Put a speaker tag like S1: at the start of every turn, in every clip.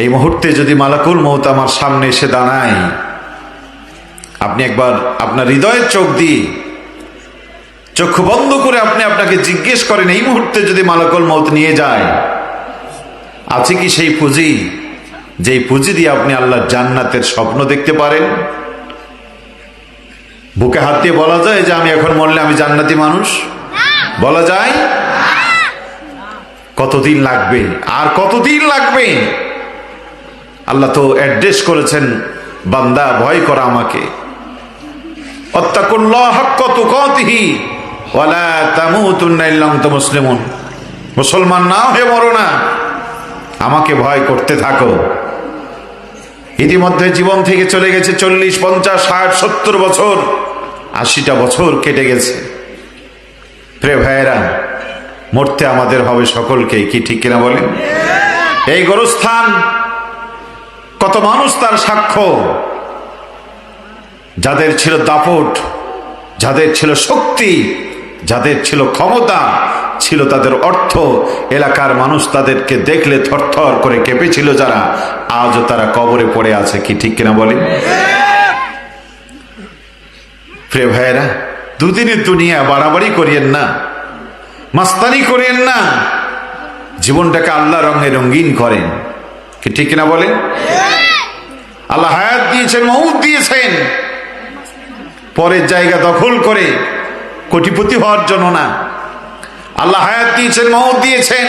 S1: এই মুহূর্তে যদি মালাকুল মৌত আমার সামনে এসে দাঁড়ায়, আপনি একবার আপনার হৃদয়ের চোখ দিয়ে চক্ষু বন্ধ করে আপনি আপনাকে জিজ্ঞেস করেন, এই মুহূর্তে যদি মালাকুল মৌত নিয়ে যায়, আছে কি সেই পুঁজি? যেই পুঁজি দিয়ে আপনি আল্লাহর জান্নাতের স্বপ্ন দেখতে পারেন? বুকে হাত দিয়ে বলা যায় যে আমি এখন মরলে আমি জান্নাতি মানুষ? বলা যায়? কতদিন লাগবে? আর কতদিন লাগবে? আল্লাহ তো অ্যাড্রেস করেছেন, বান্দা ভয় করা আমাকে। মুসলমান। না হয়ে মরো না, আমাকে ভয় করতে থাকো। ইতিমধ্যে জীবন থেকে চলে গেছে চল্লিশ, পঞ্চাশ, ষাট, সত্তর বছর, আশিটা বছর কেটে গেছে। প্রে ভাইয়েরা, মরতে আমাদের হবে সকলকে কি ঠিক কিনা বলেন? এই গোরস্থান কত মানুষ তার সাক্ষ্য? যাদের ছিল দাপট, যাদের ছিল শক্তি, যাদের ছিল ক্ষমতা, ছিল তাদের অর্থ, এলাকার মানুষ তাদেরকে দেখলে থরথর করে কেঁপেছিল যারা। আজও তারা কবরে পড়ে আছে কি ঠিক কিনা বলেন? প্রিয় ভাইয়েরা, দুদিনের দুনিয়া বাড়াবাড়ি করিয়েন না, মাস্তানি করিয়েন না। জীবনটাকে আল্লাহ রঙে রঙিন করেন। কি ঠিক কিনা বলেন? আল্লাহ হায়াত দিয়েছেন মৌত দিয়েছেন। পরের জায়গা দখল করে কোটিপতি হওয়ার জন্য না। আল্লাহ হায়াত দিয়েছেন মৌত দিয়েছেন।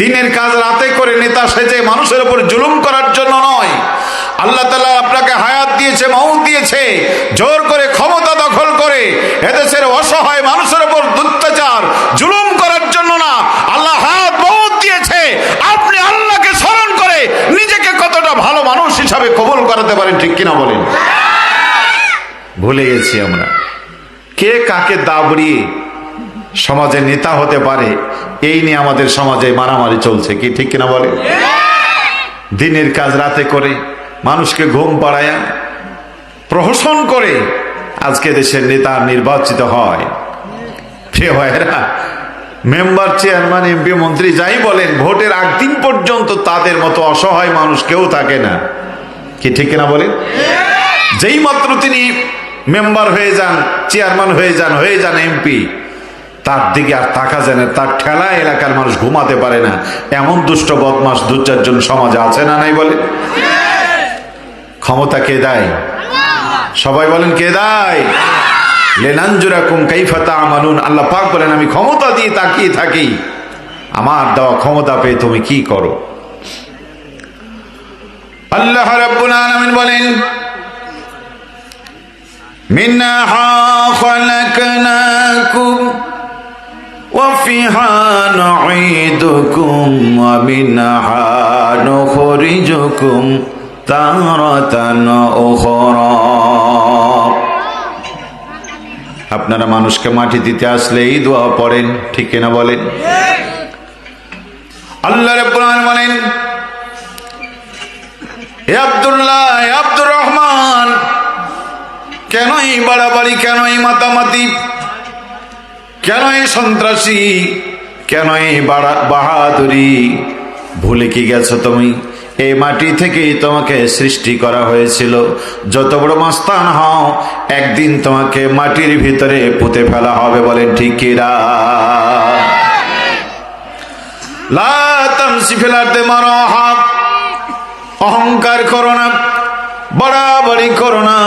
S1: দিনের কাজ রাতে করে নেতা সেজে মানুষের উপর জুলুম করার জন্য নয়। আল্লাহ তালা আপনাকে হায়াত দিয়েছে মৌত দিয়েছে। জোর করে ক্ষমতা দখল করে এদেশের অসহায় মানুষের উপর দুত্যাচার, জুলুম করার জন্য না আল্লাহ হায়াত মৌত দিয়েছে আপনি আল্লাহকে স্মরণ করে নিজেকে কতটা ভালো মানুষ হিসাবে কবুল করাতে পারেন ঠিক কিনা বলেন? ভুলে গেছি আমরা। কে কাকে দাবড়িয়ে সমাজের নেতা হতে পারে, এই নিয়ে আমাদের সমাজে মারামারি চলছে, কি ঠিক কিনা বলে দিনের কাজ রাতে করে, মানুষকে ঘুম পাড়ায়া, প্রহসন করে আজকে দেশের নেতা নির্বাচিত হয়। মেম্বার, চেয়ারম্যান, এমপি, মন্ত্রী যাই বলেন, ভোটের আগ দিন পর্যন্ত তাদের মতো অসহায় মানুষ কেউ থাকে না। কি ঠিক কিনা বলেন? যেই মাত্র তিনি মেম্বার হয়ে যান, চেয়ারম্যান হয়ে যান হয়ে যান এমপি, তার দিকে আর তাকা যায় না, তার ঠেলা এলাকার মানুষ ঘুমাতে পারে না। এমন দুষ্ট বদমাস দু চারজন সমাজে আছে না নাই বলে ক্ষমতা কে দেয়? সবাই বলেন, কে দেয়? লেনাঞ্জুরাকুম কাইফাতা মানুন আল্লাহ পাক বলেন, আমি ক্ষমতা দিয়ে তাকিয়ে থাকি। আমার দেওয়া ক্ষমতা পেয়ে তুমি কি করো? আল্লাহ রাব্বুল আলামিন বলেন মিনহা খলাকনাকুম ওয়া ফিহা নুঈদুকুম ওয়া মিনহা নুখরিজুকুম তারাতান উখরা। আপনারা মানুষকে মাটি দিতে আসলে এই দোয়া পড়েন ঠিক কিনা বলেন? আল্লাহ রাব্বুল আলামিন বলেন আব্দুল্লাহ আব্দুর রহমান কেন এই বাড়াবাড়ি কেন এই মাতামাতি কেন এই সন্ত্রাসী কেন এই বাহাদুরি? ভুলে কি গেছো তুমি? এই মাটি থেকেই তোমাকে সৃষ্টি করা হয়েছিল। যত বড় মাস্তান হও, একদিন তোমাকে মাটির ভিতরে পুঁতে ফেলা হবে বলেন ঠিক কিরা লা তামসি ফিল আরদি মারাহা অহংকার করো না, বাড়াবাড়ি করো না,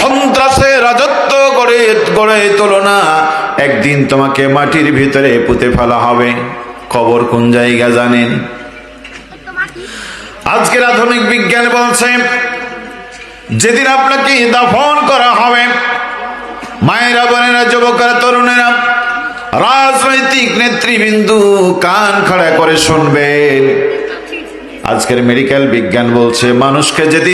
S1: সন্ত্রাসে রাজত্ব গড়ে গড়ে তোলো না। একদিন তোমাকে মাটির ভিতরে পুঁতে ফেলা হবে। কবর কোন জায়গা জানেন? আজকের আধুনিক বিজ্ঞান বলছে, যেদিন আপনাকে দাফন করা হবে, মায়েরা, বোনেরা, যুবকেরা, তরুণেরা, রাজনৈতিক নেতৃবৃন্দু কান খাড়া করে শুনবেন। আজকের মেডিকেল বিজ্ঞান বলছে মানুষকে যেদিন